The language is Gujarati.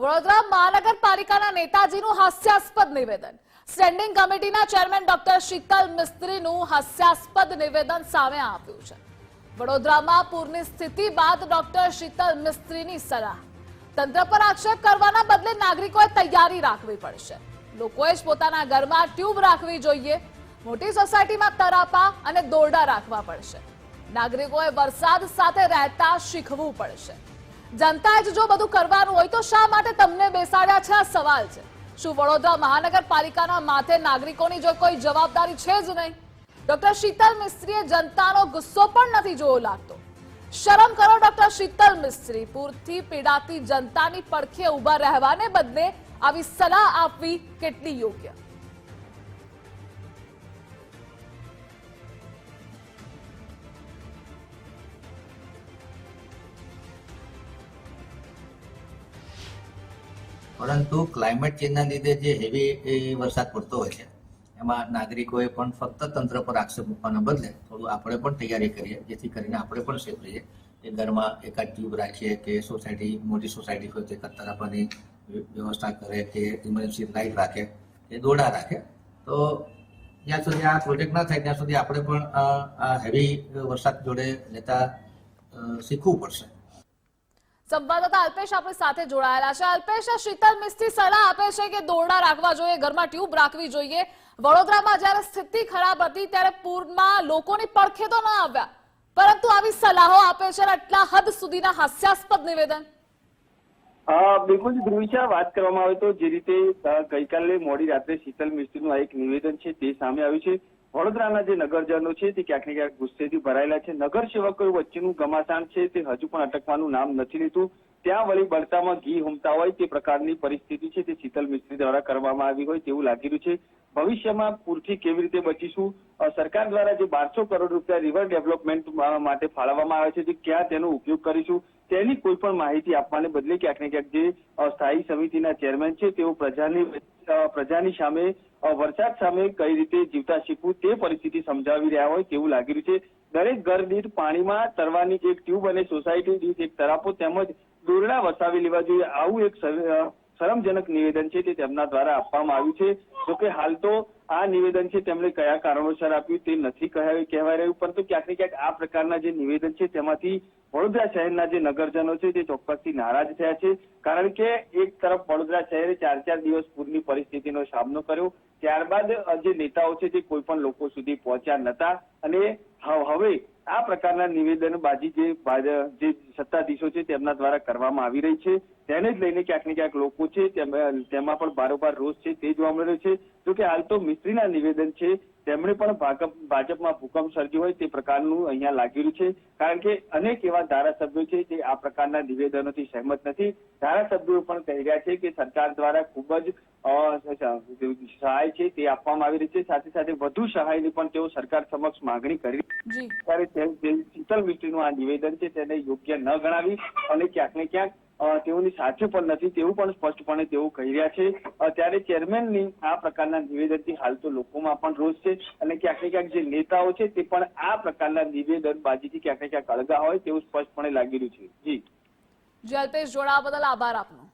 વડોદરા મહાનગરપાલિકાના નેતાજીનું હાસ્યાસ્પદ નિવેદન. સ્ટેન્ડિંગ કમિટીના ચેરમેન ડોક્ટર શીતલ મિસ્ત્રીનું હાસ્યાસ્પદ નિવેદન સામે આવ્યું છે. વડોદરામાં પૂરની સ્થિતિ બાદ ડોક્ટર શીતલ મિસ્ત્રીની સલાહ. તંત્ર પર આક્ષેપ કરવાના બદલે નાગરિકોએ તૈયારી રાખવી પડશે. લોકોએ જ પોતાના ઘરમાં ટ્યુબ રાખવી જોઈએ. મોટી સોસાયટીમાં તરાપા અને દોરડા રાખવા પડશે. નાગરિકોએ વરસાદ સાથે રહેતા શીખવું પડશે. જનતાએ જ જો બધું કરવાનું હોય તો શા માટે તમને બેસાડ્યા છે? આ સવાલ છે. શું વડોદરા મહાનગરપાલિકાના માથે નાગરિકોની જો કોઈ જવાબદારી છે જ નહીં? ડોક્ટર શીતલ મિસ્ત્રીએ જનતાનો ગુસ્સો પણ નથી જોવો લાગતો. શરમ કરો ડોક્ટર શીતલ મિસ્ત્રી. પૂરથી પીડાતી જનતાની પડખે ઊભા રહેવાને બદલે આવી સલાહ આપવી કેટલી યોગ્ય? પરંતુ ક્લાઇમેટ ચેન્જના લીધે જે હેવી વરસાદ પડતો હોય છે, એમાં નાગરિકોએ પણ ફક્ત તંત્ર પર આક્ષેપ મૂકવાના બદલે થોડું આપણે પણ તૈયારી કરીએ, જેથી કરીને આપણે પણ સેફ રહીએ. કે ઘરમાં એકાદ ટ્યુબ રાખીએ કે સોસાયટી મોટી સોસાયટી હોય તે એકાદ તરાપાની વ્યવસ્થા કરે કે ઇમરજન્સી લાઇટ રાખે, કે દોડા રાખે. તો જ્યાં સુધી આ પ્રોજેક્ટ ના થાય, ત્યાં સુધી આપણે પણ આ હેવી વરસાદ જોડે લેતા શીખવું પડશે. સંવાદદાતા અલ્પેશ આપણી સાથે જોડાયેલા છે. અલ્પેશ શીતલ મિસ્ત્રી સલાહ આપે છે કે દોરડા રાખવા જોઈએ, ઘરમાં ટ્યુબ રાખવી જોઈએ. વડોદરામાં જ્યારે સ્થિતિ ખરાબ હતી, ત્યારે પૂરમાં લોકોની પડખે તો ન આવ્યા. પરંતુ આવી સલાહો આપે છે આટલા હદ સુધીના હાસ્યાસ્પદ નિવેદન. બિલકુલ ધ્રુવિશા વાત કરવામાં આવે તો જે રીતે ગઈકાલે મોડી રાત્રે શીતલ મિસ્ત્રીનું આ એક નિવેદન છે તે સામે આવ્યું છે. વડોદરાના જે નગરજનો છે તે ક્યાંક ને ક્યાંક ગુસ્સેથી ભરાયેલા છે. નગર સેવકો વચ્ચેનું ઘમાસાણ છે તે હજુ પણ અટકવાનું નામ નથી લીધું. ત્યાં વળી બળતામાં ઘી હુમતા હોય તે પ્રકારની પરિસ્થિતિ છે તે શીતલ મિસ્ત્રી દ્વારા કરવામાં આવી હોય તેવું લાગી રહ્યું છે. ભવિષ્યમાં પૂરથી કેવી રીતે બચીશું? સરકાર દ્વારા જે બારસો કરોડ રૂપિયા રિવર ડેવલપમેન્ટ માટે ફાળવવામાં આવે છે તે ક્યાં તેનો ઉપયોગ કરીશું? તેની કોઈ પણ માહિતી આપવાને બદલે ક્યાંક ને ક્યાંક જે સ્થાયી સમિતિના ચેરમેન છે તેઓ પ્રજાની પ્રજાની સામે વરસાદ સામે કઈ રીતે જીવતા શીખવું તે પરિસ્થિતિ સમજાવી રહ્યા હોય તેવું લાગી રહ્યું છે. દરેક ઘર દીઠ પાણીમાં તરવાની એક ટ્યુબ અને સોસાયટી દીઠ એક તરાપો તેમજ દોરડા વસાવી લેવા જોઈએ, આવું એક શરમજનક નિવેદન છે તે તેમના દ્વારા આપવામાં આવ્યું છે. જોકે હાલ તો આ નિવેદન છે તેમણે કયા કારણોસર આપ્યું તે નથી કહેવાય રહ્યું, પરંતુ ક્યાંક ને ક્યાંક આ પ્રકારના જે નિવેદન છે તેમાંથી વડોદરા શહેરના જે નગરજનો છે તે ચોક્કસથી નારાજ થયા છે. કારણ કે એક તરફ વડોદરા શહેરે ચાર ચાર દિવસ પૂરની પરિસ્થિતિનો સામનો કર્યો, ત્યારબાદ જે નેતાઓ છે તે કોઈ પણ લોકો સુધી પહોંચ્યા નતા અને હવે આ પ્રકારના નિવેદનબાજી જે જે સત્તાધીશો છે તેમના દ્વારા કરવામાં આવી રહી છે. તેને જ લઈને ક્યાંક ને ક્યાંક લોકો છે તેમાં પણ બારોબાર રોષ છે તે જોવા મળ્યો છે. જો કે હાલ તો મિસ્ત્રીના નિવેદન છે, તેમણે પણ ભાજપમાં ભૂકંપ સર્જ્યો હોય તે પ્રકારનું અહીંયા લાગી રહ્યું છે. કારણ કે અનેક એવા ધારાસભ્યો છે જે આ પ્રકારના નિવેદનોથી સહેમત નથી. ધારાસભ્યો પણ કહી રહ્યા છે કે સરકાર દ્વારા ખૂબ જ સહાય છે તે આપવામાં આવી રહી છે. સાથે સાથે વધુ સહાયની પણ તેઓ સરકાર સમક્ષ માંગણી કરી ત્યારે શીતલ મિસ્ત્રીનું આ નિવેદન છે તેને યોગ્ય ન ગણાવી અને ક્યાંક ને ક્યાંક તેઓની સાથે પણ નથી તેવું પણ સ્પષ્ટપણે તેઓ કહી રહ્યા છે. ત્યારે ચેરમેનની આ પ્રકારના નિવેદનથી હાલ તો લોકોમાં પણ રોષ છે અને ક્યાંક ને ક્યાંક જે નેતાઓ છે તે પણ આ પ્રકારના નિવેદનબાજીથી ક્યાંક ને ક્યાંક અળગા હોય તેવું સ્પષ્ટપણે લાગી રહ્યું છે. જી. જલ્પેશ જોડાવા બદલ આભાર આપનો.